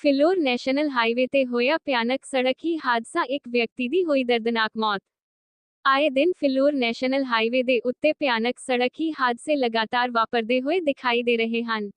Phillaur national highway ਤੇ ਹੋਇਆ ਭਿਆਨਕ ਸੜਕੀ ਹਾਦਸਾ ਇੱਕ ਵਿਅਕਤੀ ਦੀ ਹੋਈ ਦਰਦਨਾਕ ਮੌਤ। ਆਏ ਦਿਨ ਫਿਲੌਰ ਨੈਸ਼ਨਲ ਹਾਈਵੇ ਦੇ ਉੱਤੇ ਭਿਆਨਕ ਸੜਕੀ ਹਾਦਸੇ ਲਗਾਤਾਰ ਵਾਪਰਦੇ ਹੋਏ ਦਿਖਾਈ ਦੇ ਰਹੇ ਹਨ।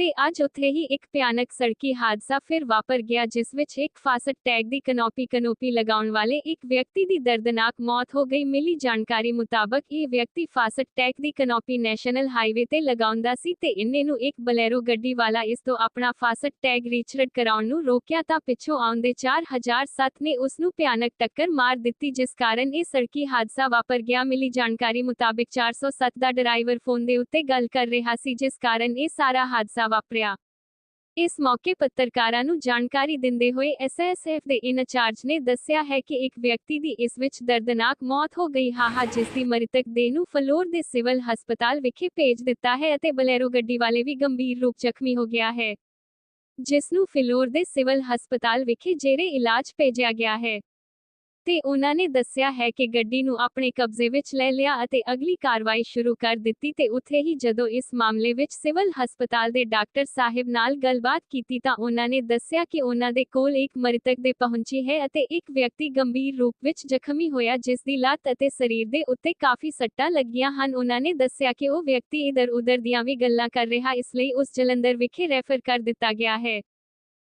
ਤੇ ਅੱਜ ਉੱਥੇ ਹੀ ਇੱਕ ਭਿਆਨਕ ਸੜਕੀ ਹਾਦਸਾ ਫਿਰ ਵਾਪਰ ਗਿਆ, ਜਿਸ ਵਿੱਚ ਇੱਕ ਫਾਸਟ ਟੈਗ ਦੀ ਕਨੋਪੀ ਕਨੋਪੀ ਲਗਾਉਣ ਵਾਲੇ ਇੱਕ ਵਿਅਕਤੀ ਦੀ ਦਰਦਨਾਕ ਮੌਤ ਹੋ ਗਈ। ਮਿਲੀ ਜਾਣਕਾਰੀ ਮੁਤਾਬਕ ਇਹ ਵਿਅਕਤੀ ਫਾਸਟ ਟੈਗ ਦੀ ਕਨੋਪੀ ਨੈਸ਼ਨਲ ਹਾਈਵੇ ਤੇ ਲਗਾਉਂਦਾ ਸੀ ਤੇ ਇੰਨੇ ਨੂੰ ਇੱਕ ਬਲੈਰੋ ਗੱਡੀ ਵਾਲਾ ਇਸ ਤੋਂ ਆਪਣਾ ਫਾਸਟ ਟੈਗ ਰੀਚਰਡ ਕਰਾਉਣ ਨੂੰ ਰੋਕਿਆ ਤਾਂ ਪਿੱਛੋਂ ਆਉਂਦੇ 4007 ਨੇ ਉਸ ਨੂੰ ਭਿਆਨਕ ਟੱਕਰ ਮਾਰ ਦਿੱਤੀ, ਜਿਸ ਕਾਰਨ ਇਹ ਸੜਕੀ ਹਾਦਸਾ ਵਾਪਰ ਗਿਆ। ਮਿਲੀ ਜਾਣਕਾਰੀ ਮੁਤਾਬਕ 407 ਦਾ ਡਰਾਈਵਰ ਫੋਨ ਦੇ ਉੱਤੇ ਗੱਲ ਕਰ ਰਿਹਾ ਸੀ, ਜਿਸ ਕਾਰਨ ਇਹ ਸਾਰਾ ਹਾਦਸਾ ਵਾਪਰਿਆ। ਇਸ ਮੌਕੇ ਪੱਤਰਕਾਰਾਂ ਨੂੰ ਜਾਣਕਾਰੀ ਦਿੰਦੇ ਹੋਏ ਐਸਐਸਐਫ ਦੇ ਇਨਚਾਰਜ ਨੇ ਦੱਸਿਆ ਹੈ ਕਿ ਇੱਕ ਵਿਅਕਤੀ ਦੀ ਇਸ ਵਿੱਚ ਦਰਦਨਾਕ ਮੌਤ ਹੋ ਗਈ। ਹਾਹਾ, ਜਿਸ ਦੀ ਮ੍ਰਿਤਕ ਦੇਹ ਨੂੰ ਫਲੋਰ ਦੇ ਸਿਵਲ ਹਸਪਤਾਲ ਵਿਖੇ ਭੇਜ ਦਿੱਤਾ ਹੈ ਅਤੇ ਬਲੈਰੋ ਗੱਡੀ ਵਾਲੇ ਵੀ ਗੰਭੀਰ ਰੂਪ ਜ਼ਖਮੀ ਹੋ ਗਿਆ ਹੈ, ਜਿਸ ਨੂੰ ਫਿਲੌਰ ਦੇ ਸਿਵਲ ਹਸਪਤਾਲ ਵਿਖੇ ਜੇਰੇ ਇਲਾਜ ਭੇਜਿਆ ਗਿਆ ਹੈ। ਤੇ ਉਹਨਾਂ ਨੇ ਦੱਸਿਆ ਹੈ ਕਿ ਗੱਡੀ ਨੂੰ ਆਪਣੇ ਕਬਜ਼ੇ ਵਿੱਚ ਲੈ ਲਿਆ ਅਤੇ ਅਗਲੀ ਕਾਰਵਾਈ ਸ਼ੁਰੂ ਕਰ ਦਿੱਤੀ ਤੇ ਉੱਥੇ ਹੀ ਜਦੋਂ ਇਸ ਮਾਮਲੇ ਵਿੱਚ ਸਿਵਲ ਹਸਪਤਾਲ ਦੇ ਡਾਕਟਰ ਸਾਹਿਬ ਨਾਲ ਗੱਲਬਾਤ ਕੀਤੀ ਤਾਂ ਉਹਨਾਂ ਨੇ ਦੱਸਿਆ ਕਿ ਉਹਨਾਂ ਦੇ ਕੋਲ ਇੱਕ ਮ੍ਰਿਤਕ ਦੇ ਪਹੁੰਚੀ ਹੈ ਅਤੇ ਇੱਕ ਵਿਅਕਤੀ ਗੰਭੀਰ ਰੂਪ ਵਿੱਚ ਜ਼ਖਮੀ ਹੋਇਆ ਜਿਸ ਦੀ ਲੱਤ ਅਤੇ ਸਰੀਰ ਦੇ ਉੱਤੇ ਕਾਫੀ ਸੱਟਾਂ ਲੱਗੀਆਂ ਹਨ। ਉਹਨਾਂ ਨੇ ਦੱਸਿਆ ਕਿ ਉਹ ਵਿਅਕਤੀ ਇਧਰ ਉਧਰ ਦੀਆਂ ਵੀ ਗੱਲਾਂ ਕਰ ਰਿਹਾ ਇਸ ਲਈ ਉਸ ਜਲੰਧਰ ਵਿਖੇ ਰੈਫਰ ਕਰ ਦਿੱਤਾ ਗਿਆ ਹੈ।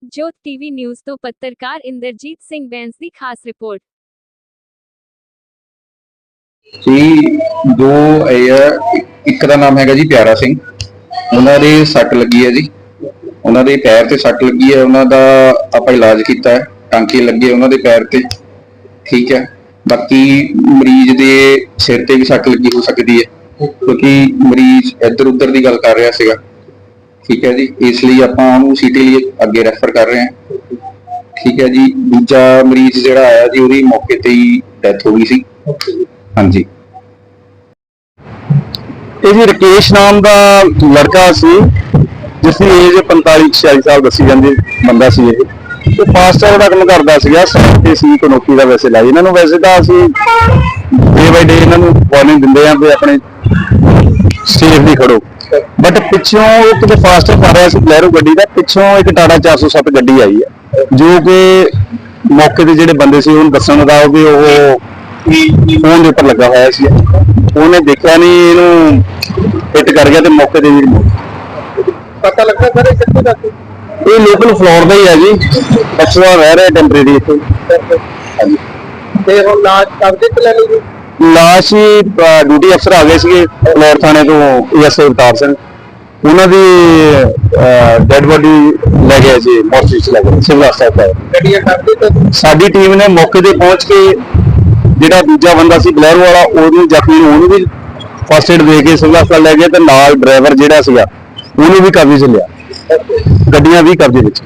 ਜੋਤ ਟੀਵੀ ਨਿਊਜ਼ ਤੋਂ ਪੱਤਰਕਾਰ ਇੰਦਰਜੀਤ ਸਿੰਘ ਬੈਂਸ ਦੀ ਖਾਸ ਰਿਪੋਰਟ। ਜੀ ਦੋ ਇਹ ਆ, ਇੱਕ- ਇੱਕ ਦਾ ਨਾਮ ਹੈਗਾ ਜੀ ਪਿਆਰਾ ਸਿੰਘ। ਉਹਨਾਂ ਦੇ ਸੱਟ ਲੱਗੀ ਹੈ ਜੀ। ਉਹਨਾਂ ਦੇ ਪੈਰ ਤੇ ਸੱਟ ਲੱਗੀ ਹੈ। ਉਹਨਾਂ ਦਾ ਆਪਾਂ ਇਲਾਜ ਕੀਤਾ ਹੈ। ਟਾਂਕੇ ਲੱਗੇ ਉਹਨਾਂ ਦੇ ਪੈਰ ਤੇ। ਠੀਕ ਹੈ। ਬਾਕੀ ਮਰੀਜ਼ ਦੇ ਸਿਰ ਤੇ ਵੀ ਸੱਟ ਲੱਗੀ ਹੋ ਸਕਦੀ ਹੈ। ਕਿਉਂਕਿ ਮਰੀਜ਼ ਇੱਧਰ ਉੱਧਰ ਦੀ ਗੱਲ ਕਰ ਰਿਹਾ ਸੀਗਾ। ਠੀਕ ਹੈ ਜੀ। ਇਸ ਲਈ ਆਪਾਂ ਉਹਨੂੰ ਸੀਟੀ ਲਈ ਅੱਗੇ ਰੈਫਰ ਕਰ ਰਹੇ ਹਾਂ। ਠੀਕ ਹੈ ਜੀ। ਦੂਜਾ ਮਰੀਜ਼ ਜਿਹੜਾ ਆਇਆ ਜੀ ਉਹਦੀ ਮੌਕੇ ਤੇ ਹੀ ਡੈਥ ਹੋ ਗਈ ਸੀ। ਹਾਂਜੀ। ਇਹ ਜੀ ਰਕੇਸ਼ ਨਾਮ ਦਾ ਲੜਕਾ ਸੀ, ਜਿਸ ਦੀ ਏਜ 45 46 ਸਾਲ ਦੱਸੀ ਜਾਂਦੀ ਬੰਦਾ ਸੀ ਇਹ। ਤੇ ਫਾਸਟਰ ਦਾ ਕੰਮ ਕਰਦਾ ਸੀਗਾ ਸਾਈਡ ਤੇ ਸੀ ਕਨੋਪੀ ਦਾ ਵੈਸੇ ਲਾਈ ਇਹਨਾਂ ਨੂੰ ਵੈਸੇ ਤਾਂ ਅਸੀਂ ਡੇ ਬਾਈ ਡੇ ਇਹਨਾਂ ਨੂੰ ਵਾਰਨਿੰਗ ਦਿੰਦੇ ਆਂ ਵੀ ਆਪਣੇ ਸੇਫਲੀ ਖੜੋ। ਬਟ ਪਿੱਛੋਂ ਇੱਕ ਤੇ ਫਾਸਟਰ ਕਰ ਰਿਹਾ ਸੀ ਬਲੈਰੋ ਗੱਡੀ ਦਾ, ਪਿੱਛੋਂ ਇੱਕ ਟਾਟਾ 407 ਗੱਡੀ ਆਈ ਹੈ। ਜੋ ਕਿ ਮੌਕੇ ਤੇ ਜਿਹੜੇ ਬੰਦੇ ਸੀ, ਉਹਨੂੰ ਦੱਸਣ ਦਾ ਉਹ ਵੀ ਉਹ ਫੋਨ ਦੇ ਉੱਪਰ ਲੱਗਾ ਹੋਇਆ ਸੀ। ਉਹਨੇ ਦੇਖਿਆ ਨਹੀਂ ਇਹਨੂੰ ਹਿੱਟ ਕਰ ਗਿਆ ਤੇ ਮੌਕੇ ਤੇ ਹੀ ਪਤਾ ਲੱਗਾ ਸਰ ਕਿੱਥੇ ਦਾ ਸੀ? ਇਹ ਲੋਕਲ ਫਲੋਰ ਦਾ ਹੀ ਹੈ ਜੀ। ਬੱਚਾ ਰਹਿ ਰਿਹਾ ਟੈਂਪਰੇਰੀ ਇੱਥੇ। ਤੇ ਹੁਣ ਲਾਜ ਕਬਜ਼ੇ ਚ ਲੈ ਲਈ ਜੀ? ਲਾਸ਼ ਹੀ ਡਿਊਟੀ ਅਫਸਰ ਆ ਗਏ ਸੀਗੇ ਫਲੋਰ ਥਾਣੇ ਤੋਂ ਐਸਆਈ ਅਵਤਾਰ ਸਿੰਘ। ਉਹਨਾਂ ਦੀ ਡੈੱਡ ਬੋਡੀ ਲੈ ਗਏ ਸੀ ਮੋਰਚਰੀ ਚ ਲੈ ਗਏ ਸਿਵਲ ਹਸਪਤਾਲ। ਤੇ ਸਾਡੀ ਟੀਮ ਨੇ ਮੌਕੇ ਤੇ ਪਹੁੰਚ ਕੇ ਜਿਹੜਾ ਦੂਜਾ ਬੰਦਾ ਸੀ ਬਲੈਰੋ ਵਾਲਾ, ਉਹਨੂੰ ਜ਼ਖਮੀ ਨੂੰ ਉਹਨੂੰ ਵੀ ਫਸਟ ਏਡ ਦੇ ਕੇ ਸਿਵਲ ਹਸਪਤਾਲ ਲੈ ਗਏ ਤੇ ਨਾਲ ਡਰਾਈਵਰ ਜਿਹੜਾ ਸੀਗਾ, ਉਹਨੂੰ ਵੀ ਕਬਜ਼ੇ 'ਚ ਲਿਆ ਗੱਡੀਆਂ ਵੀ ਕਬਜ਼ੇ ਵਿੱਚ